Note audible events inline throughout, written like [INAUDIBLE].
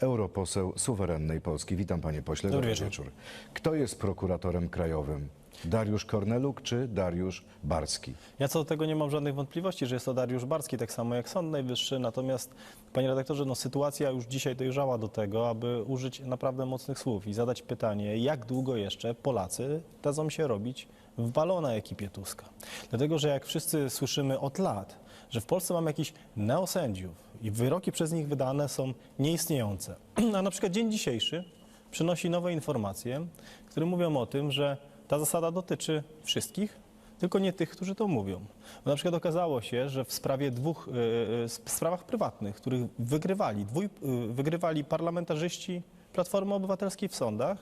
europoseł suwerennej Polski. Witam panie pośle. Dobry Dobry wieczór. Kto jest prokuratorem krajowym? Dariusz Korneluk czy Dariusz Barski? Ja co do tego nie mam żadnych wątpliwości, że jest to Dariusz Barski, tak samo jak Sąd Najwyższy. Natomiast, panie redaktorze, no, sytuacja już dzisiaj dojrzała do tego, aby użyć naprawdę mocnych słów i zadać pytanie, jak długo jeszcze Polacy dadzą się robić w balona ekipie Tuska. Dlatego, że jak wszyscy słyszymy od lat, że w Polsce mamy jakichś neosędziów i wyroki przez nich wydane są nieistniejące. [CLEARS THROAT] A na przykład dzień dzisiejszy przynosi nowe informacje, które mówią o tym, że ta zasada dotyczy wszystkich, tylko nie tych, którzy to mówią. Bo na przykład okazało się, że w sprawie dwóch, e, w sprawach prywatnych, których wygrywali, dwój, e, wygrywali parlamentarzyści Platformy Obywatelskiej w sądach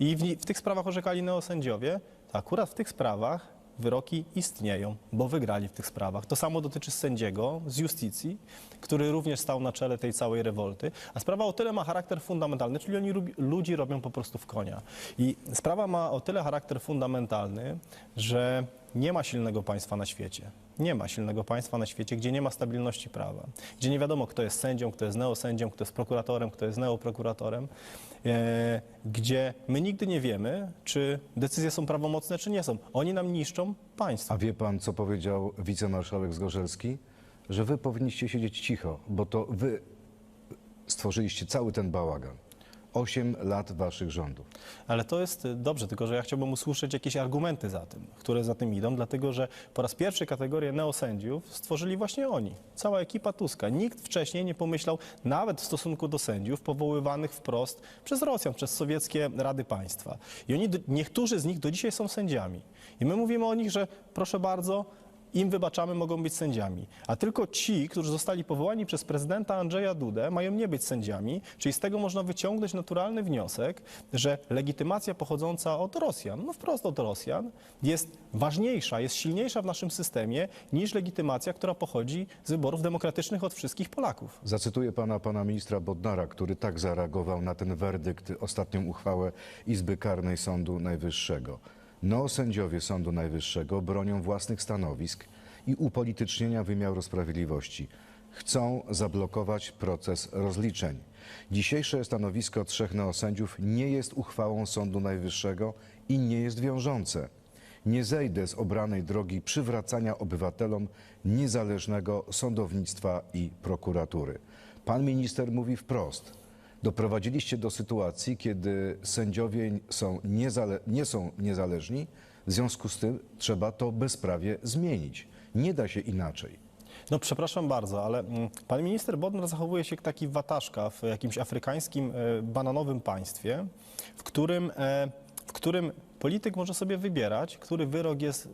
i w, w tych sprawach orzekali neosędziowie, to akurat w tych sprawach wyroki istnieją, bo wygrali w tych sprawach. To samo dotyczy sędziego z justicji, który również stał na czele tej całej rewolty. A sprawa o tyle ma charakter fundamentalny, czyli oni ludzi robią po prostu w konia. I sprawa ma o tyle charakter fundamentalny, że nie ma silnego państwa na świecie. Nie ma silnego państwa na świecie, gdzie nie ma stabilności prawa, gdzie nie wiadomo, kto jest sędzią, kto jest neosędzią, kto jest prokuratorem, kto jest neoprokuratorem, e, gdzie my nigdy nie wiemy, czy decyzje są prawomocne, czy nie są. Oni nam niszczą państwo. A wie pan, co powiedział wicemarszałek Zgorzelski? Że wy powinniście siedzieć cicho, bo to wy stworzyliście cały ten bałagan. Osiem lat waszych rządów. Ale to jest y, dobrze, tylko że ja chciałbym usłyszeć jakieś argumenty za tym, które za tym idą, dlatego że po raz pierwszy kategorię neosędziów stworzyli właśnie oni, cała ekipa Tuska. Nikt wcześniej nie pomyślał, nawet w stosunku do sędziów powoływanych wprost przez Rosjan, przez sowieckie rady państwa. I oni, niektórzy z nich do dzisiaj są sędziami. I my mówimy o nich, że proszę bardzo, im wybaczamy, mogą być sędziami. A tylko ci, którzy zostali powołani przez prezydenta Andrzeja Dudę, mają nie być sędziami. Czyli z tego można wyciągnąć naturalny wniosek, że legitymacja pochodząca od Rosjan, no wprost od Rosjan, jest ważniejsza, jest silniejsza w naszym systemie niż legitymacja, która pochodzi z wyborów demokratycznych od wszystkich Polaków. Zacytuję pana, pana ministra Bodnara, który tak zareagował na ten werdykt, ostatnią uchwałę Izby Karnej Sądu Najwyższego. Neosędziowie Sądu Najwyższego bronią własnych stanowisk i upolitycznienia wymiaru sprawiedliwości. Chcą zablokować proces rozliczeń. Dzisiejsze stanowisko trzech neosędziów nie jest uchwałą Sądu Najwyższego i nie jest wiążące. Nie zejdę z obranej drogi przywracania obywatelom niezależnego sądownictwa i prokuratury. Pan minister mówi wprost. Doprowadziliście do sytuacji, kiedy sędziowie są niezale- nie są niezależni, w związku z tym trzeba to bezprawie zmienić. Nie da się inaczej. No przepraszam bardzo, ale mm, pan minister Bodnar zachowuje się jak taki wataszka w jakimś afrykańskim e, bananowym państwie, w którym, e, w którym polityk może sobie wybierać, który wyrok jest,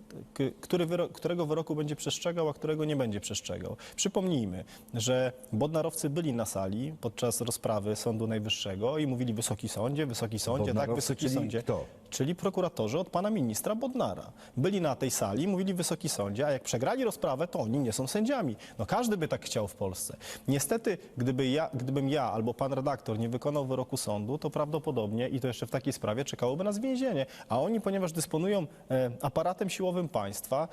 który wyrok, którego wyroku będzie przestrzegał, a którego nie będzie przestrzegał. Przypomnijmy, że bodnarowcy byli na sali podczas rozprawy Sądu Najwyższego i mówili Wysoki Sądzie, Wysoki Sądzie, tak, Wysoki czyli Sądzie. kto? Czyli prokuratorzy od pana ministra Bodnara. Byli na tej sali, mówili Wysoki Sądzie, a jak przegrali rozprawę, to oni nie są sędziami. No każdy by tak chciał w Polsce. Niestety, gdyby ja, gdybym ja albo pan redaktor nie wykonał wyroku sądu, to prawdopodobnie, i to jeszcze w takiej sprawie, czekałoby nas więzienie. A oni, ponieważ dysponują e, aparatem siłowym państwa,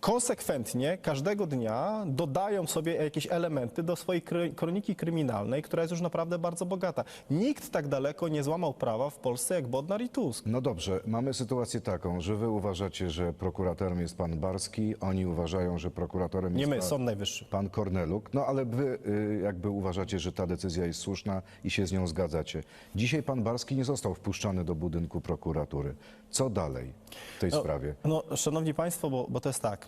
konsekwentnie każdego dnia dodają sobie jakieś elementy do swojej kry- kroniki kryminalnej, która jest już naprawdę bardzo bogata. Nikt tak daleko nie złamał prawa w Polsce jak Bodnar i Tusk. No dobrze, mamy sytuację taką, że wy uważacie, że prokuratorem jest pan Barski, oni uważają, że prokuratorem Nie jest my, pan... Sąd Najwyższy. Pan Korneluk, no ale wy y, jakby uważacie, że ta decyzja jest słuszna i się z nią zgadzacie. Dzisiaj pan Barski nie został wpuszczany do budynku prokuratury. Co dalej w tej No, sprawie? No, szanowni państwo, bo, bo to jest tak.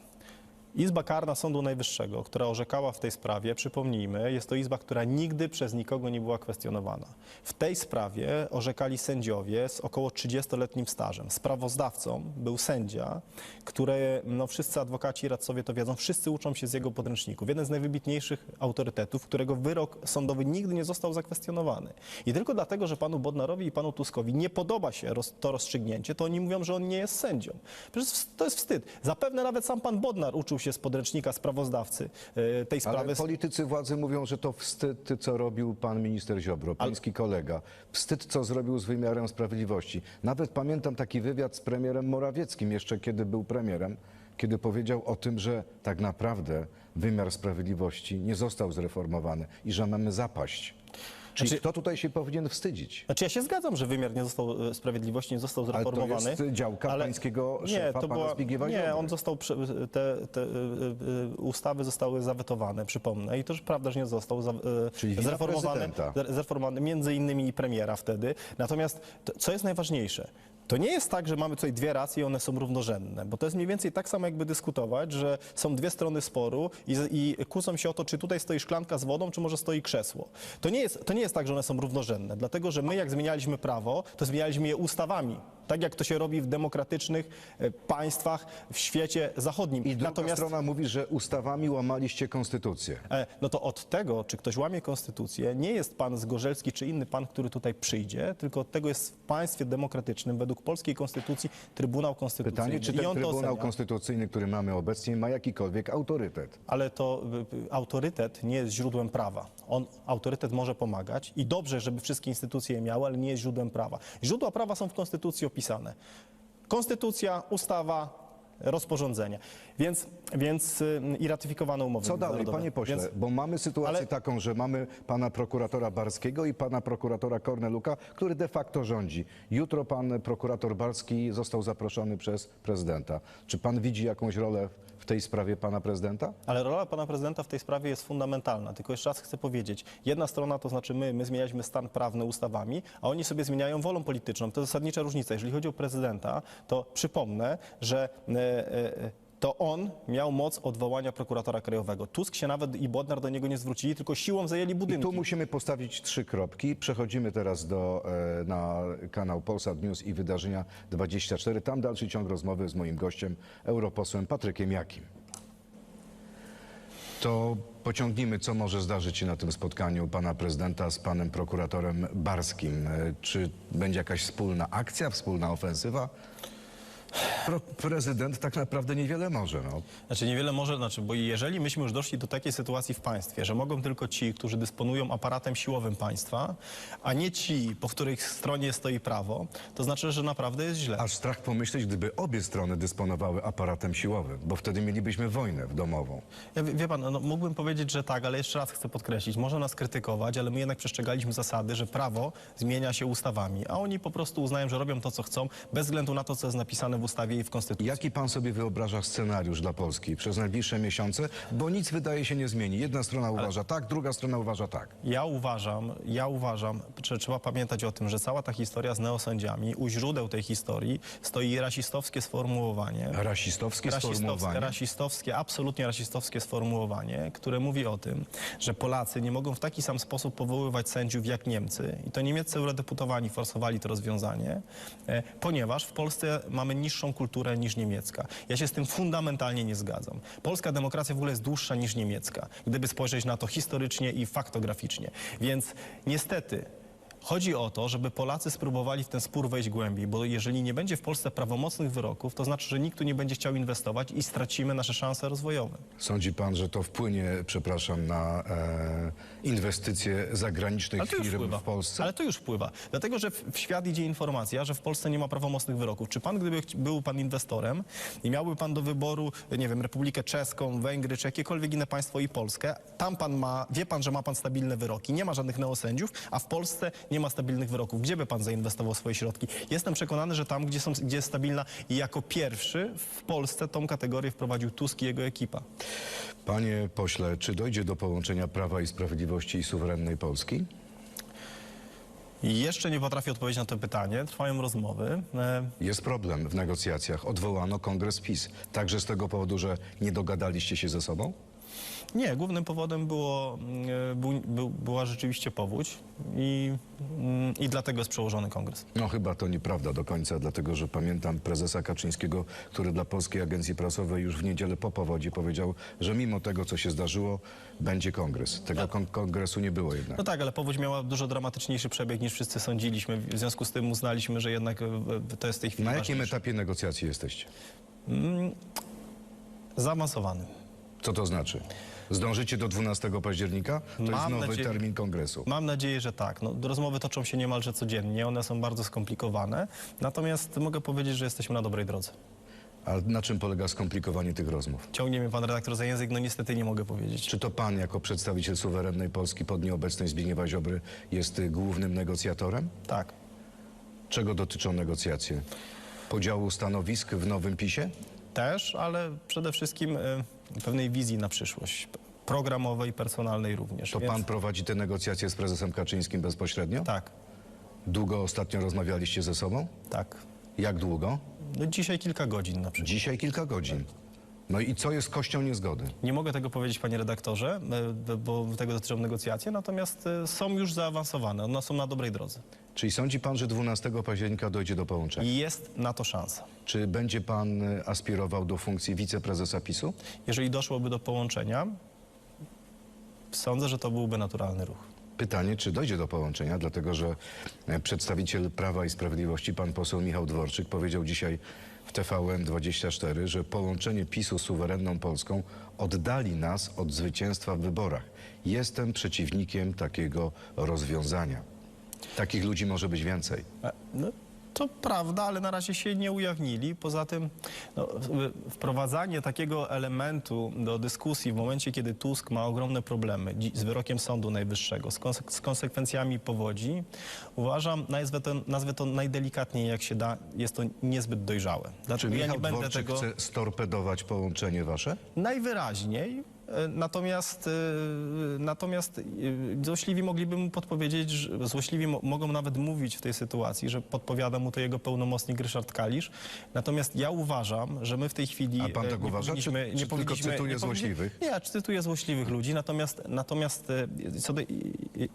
Izba Karna Sądu Najwyższego, która orzekała w tej sprawie, przypomnijmy, jest to izba, która nigdy przez nikogo nie była kwestionowana. W tej sprawie orzekali sędziowie z około 30-letnim stażem. Sprawozdawcą był sędzia, który, no wszyscy adwokaci i radcowie to wiedzą, wszyscy uczą się z jego podręczników. Jeden z najwybitniejszych autorytetów, którego wyrok sądowy nigdy nie został zakwestionowany. I tylko dlatego, że panu Bodnarowi i panu Tuskowi nie podoba się to rozstrzygnięcie, to oni mówią, że on nie jest sędzią. Przecież to jest wstyd. Zapewne nawet sam pan Bodnar uczył się z podręcznika sprawozdawcy e, tej sprawy. Ale politycy władzy mówią, że to wstyd, co robił pan minister Ziobro, pański kolega. Wstyd, co zrobił z wymiarem sprawiedliwości. Nawet pamiętam taki wywiad z premierem Morawieckim, jeszcze kiedy był premierem, kiedy powiedział o tym, że tak naprawdę wymiar sprawiedliwości nie został zreformowany i że mamy zapaść. Czyli Znaczy- kto tutaj się powinien wstydzić? Znaczy ja się zgadzam, że wymiar nie został, e, sprawiedliwości nie został Ale to zreformowany. jest działka pańskiego szefa, pana Zbigniewa Nie, Ziobry. on został, te, te e, e, ustawy zostały zawetowane, przypomnę. I to już prawda, że nie został za, Czyli zreformowany, zreformowany między innymi premiera wtedy. Natomiast to, co jest najważniejsze? To nie jest tak, że mamy tutaj dwie racje i one są równorzędne, bo to jest mniej więcej tak samo jakby dyskutować, że są dwie strony sporu i, i kłócą się o to, czy tutaj stoi szklanka z wodą, czy może stoi krzesło. To nie, jest, to nie jest tak, że one są równorzędne, dlatego że my jak zmienialiśmy prawo, to zmienialiśmy je ustawami. Tak jak to się robi w demokratycznych e, państwach w świecie zachodnim. I druga strona mówi, że ustawami łamaliście konstytucję. E, No to od tego, czy ktoś łamie konstytucję, nie jest pan Zgorzelski czy inny pan, który tutaj przyjdzie, tylko od tego jest w państwie demokratycznym, według polskiej konstytucji, Trybunał Konstytucyjny. Pytanie, czy ten Trybunał. Konstytucyjny, który mamy obecnie, ma jakikolwiek autorytet? Ale to y, y, autorytet nie jest źródłem prawa. On, autorytet może pomagać i dobrze, żeby wszystkie instytucje je miały, ale nie jest źródłem prawa. Źródła prawa są w Konstytucji opisane. Konstytucja, ustawa, rozporządzenia. Więc, więc y, i ratyfikowane umowy Co dalej, międzynarodowe. panie pośle? Więc, Bo mamy sytuację Ale- taką, że mamy pana prokuratora Barskiego i pana prokuratora Korneluka, który de facto rządzi. Jutro pan prokurator Barski został zaproszony przez prezydenta. Czy pan widzi jakąś rolę w tej sprawie pana prezydenta? Ale rola pana prezydenta w tej sprawie jest fundamentalna. Tylko jeszcze raz chcę powiedzieć, jedna strona to znaczy my, my zmienialiśmy stan prawny ustawami, a oni sobie zmieniają wolą polityczną. To jest zasadnicza różnica. Jeżeli chodzi o prezydenta, to przypomnę, że e, e, to on miał moc odwołania prokuratora krajowego. Tusk się nawet i Bodnar do niego nie zwrócili, tylko siłą zajęli I budynki. tu musimy postawić trzy kropki. Przechodzimy teraz do, e, na kanał Polsat News i Wydarzenia 24. Tam dalszy ciąg rozmowy z moim gościem, europosłem Patrykiem Jakim. To pociągnijmy, co może zdarzyć się na tym spotkaniu pana prezydenta z panem prokuratorem Barskim. E, Czy będzie jakaś wspólna akcja, wspólna ofensywa? Pro, prezydent tak naprawdę niewiele może. No. Znaczy niewiele może, znaczy, bo jeżeli myśmy już doszli do takiej sytuacji w państwie, że mogą tylko ci, którzy dysponują aparatem siłowym państwa, a nie ci, po których stronie stoi prawo, to znaczy, że naprawdę jest źle. Aż strach pomyśleć, gdyby obie strony dysponowały aparatem siłowym, bo wtedy mielibyśmy wojnę domową. Ja, wie wie pan, no, mógłbym powiedzieć, że tak, ale jeszcze raz chcę podkreślić, można nas krytykować, ale my jednak przestrzegaliśmy zasady, że prawo zmienia się ustawami, a oni po prostu uznają, że robią to, co chcą, bez względu na to, co jest napisane w ustawie w Konstytucji. Jaki pan sobie wyobraża scenariusz dla Polski przez najbliższe miesiące? Bo nic wydaje się nie zmieni. Jedna strona uważa tak, druga strona uważa tak. Ja uważam, ja uważam, że trzeba pamiętać o tym, że cała ta historia z neosędziami, u źródeł tej historii stoi rasistowskie sformułowanie. Rasistowskie rasistowskie, sformułowanie. rasistowskie, absolutnie rasistowskie sformułowanie, które mówi o tym, że Polacy nie mogą w taki sam sposób powoływać sędziów jak Niemcy. I to niemieccy eurodeputowani forsowali to rozwiązanie, e, ponieważ w Polsce mamy niższą kulturę niż niemiecka. Ja się z tym fundamentalnie nie zgadzam. Polska demokracja w ogóle jest dłuższa niż niemiecka, gdyby spojrzeć na to historycznie i faktograficznie. Więc niestety Chodzi o to, żeby Polacy spróbowali w ten spór wejść głębiej, bo jeżeli nie będzie w Polsce prawomocnych wyroków, to znaczy, że nikt tu nie będzie chciał inwestować i stracimy nasze szanse rozwojowe. Sądzi pan, że to wpłynie, przepraszam, na e, inwestycje zagranicznych Ale to już firm wpływa. w Polsce? Ale to już wpływa. Dlatego, że w, w świat idzie informacja, że w Polsce nie ma prawomocnych wyroków. Czy pan, gdyby chci- był pan inwestorem i miałby pan do wyboru, nie wiem, Republikę Czeską, Węgry, czy jakiekolwiek inne państwo i Polskę, tam pan ma, wie pan, że ma pan stabilne wyroki, nie ma żadnych neosędziów, a w Polsce nie ma stabilnych wyroków. Gdzie by pan zainwestował swoje środki? Jestem przekonany, że tam, gdzie, są, gdzie jest stabilna i jako pierwszy w Polsce tą kategorię wprowadził Tusk i jego ekipa. Panie pośle, czy dojdzie do połączenia Prawa i Sprawiedliwości i suwerennej Polski? Jeszcze nie potrafię odpowiedzieć na to pytanie. Trwają rozmowy. E, Jest problem w negocjacjach. Odwołano kongres PiS. Także z tego powodu, że nie dogadaliście się ze sobą? Nie, głównym powodem było, e, był, był, była rzeczywiście powódź i, mm, i dlatego jest przełożony kongres. No chyba to nieprawda do końca, dlatego że pamiętam prezesa Kaczyńskiego, który dla Polskiej Agencji Prasowej już w niedzielę po powodzi powiedział, że mimo tego, co się zdarzyło, będzie kongres. Tego kon- kongresu nie było jednak. No tak, ale powódź miała dużo dramatyczniejszy przebieg niż wszyscy sądziliśmy. W związku z tym uznaliśmy, że jednak e, e, to jest w tej chwili Na jakim ważniejsze. etapie negocjacji jesteście? Zaawansowanym. Co to znaczy? Zdążycie do 12 października? To jest Mam nowy nadzieję- termin kongresu. Mam nadzieję, że tak. No, rozmowy toczą się niemalże codziennie, one są bardzo skomplikowane. Natomiast mogę powiedzieć, że jesteśmy na dobrej drodze. A na czym polega skomplikowanie tych rozmów? Ciągnie mnie pan redaktor za język, no niestety nie mogę powiedzieć. Czy to pan jako przedstawiciel suwerennej Polski pod nieobecność Zbigniewa Ziobry jest y, głównym negocjatorem? Tak. Czego dotyczą negocjacje? Podziału stanowisk w nowym PiSie? Też, ale przede wszystkim y, pewnej wizji na przyszłość. Programowej, personalnej również. To Więc- pan prowadzi te negocjacje z prezesem Kaczyńskim bezpośrednio? Tak, Długo ostatnio rozmawialiście ze sobą? tak. Jak długo? No dzisiaj kilka godzin na przykład. Dzisiaj kilka godzin. No i co jest kością niezgody? Nie mogę tego powiedzieć, panie redaktorze, y, bo tego dotyczą negocjacje, natomiast y, są już zaawansowane, one są na dobrej drodze. Czyli sądzi pan, że 12 października dojdzie do połączenia? Jest na to szansa. Czy będzie pan y, aspirował do funkcji wiceprezesa PiSu? Jeżeli doszłoby do połączenia, sądzę, że to byłby naturalny ruch. Pytanie, czy dojdzie do połączenia, dlatego że e, przedstawiciel Prawa i Sprawiedliwości, pan poseł Michał Dworczyk, powiedział dzisiaj w TVN24, że połączenie PiSu z suwerenną Polską oddali nas od zwycięstwa w wyborach. Jestem przeciwnikiem takiego rozwiązania. Takich ludzi może być więcej. No, to prawda, ale na razie się nie ujawnili. Poza tym no, wprowadzanie takiego elementu do dyskusji w momencie, kiedy Tusk ma ogromne problemy z wyrokiem Sądu Najwyższego, z, konsek- z konsekwencjami powodzi, uważam, nazwę to, nazwę to najdelikatniej jak się da, jest to niezbyt dojrzałe. Czy Dlaczego ja Michał nie będę Dworczyk tego... chce storpedować połączenie wasze? Najwyraźniej. Natomiast, e, natomiast e, złośliwi mogliby mu podpowiedzieć, że złośliwi mo- mogą nawet mówić w tej sytuacji, że podpowiada mu to jego pełnomocnik Ryszard Kalisz. Natomiast ja uważam, że my w tej chwili A pan e, tak nie uważa, czy- powinniśmy- czy nie tylko cytuje nie złośliwych? Nie, cytuję złośliwych ludzi, natomiast, natomiast e, co do,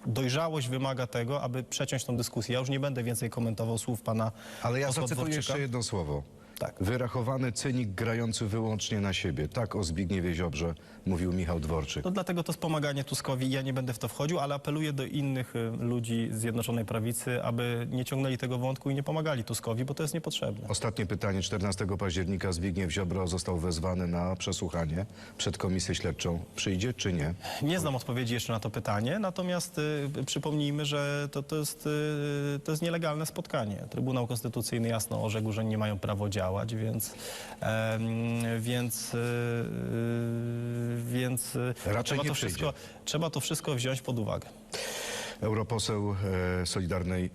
dojrzałość wymaga tego, aby przeciąć tą dyskusję. Ja już nie będę więcej komentował słów pana Ale ja zacytuję jeszcze jedno słowo. Tak. Wyrachowany cynik grający wyłącznie na siebie. Tak o Zbigniewie Ziobrze mówił Michał Dworczyk. No dlatego to wspomaganie Tuskowi, ja nie będę w to wchodził, ale apeluję do innych y, ludzi z Zjednoczonej Prawicy, aby nie ciągnęli tego wątku i nie pomagali Tuskowi, bo to jest niepotrzebne. Ostatnie pytanie. 14 października Zbigniew Ziobro został wezwany na przesłuchanie przed komisję śledczą. Przyjdzie czy nie? Nie znam odpowiedzi jeszcze na to pytanie, natomiast y, przypomnijmy, że to, to, jest, y, to jest nielegalne spotkanie. Trybunał Konstytucyjny jasno orzekł, że nie mają prawa działać, więc, em, więc, y, y, więc y, Raczej trzeba, to przyjdzie. wszystko, trzeba to wszystko wziąć pod uwagę. Europoseł e, Solidarnej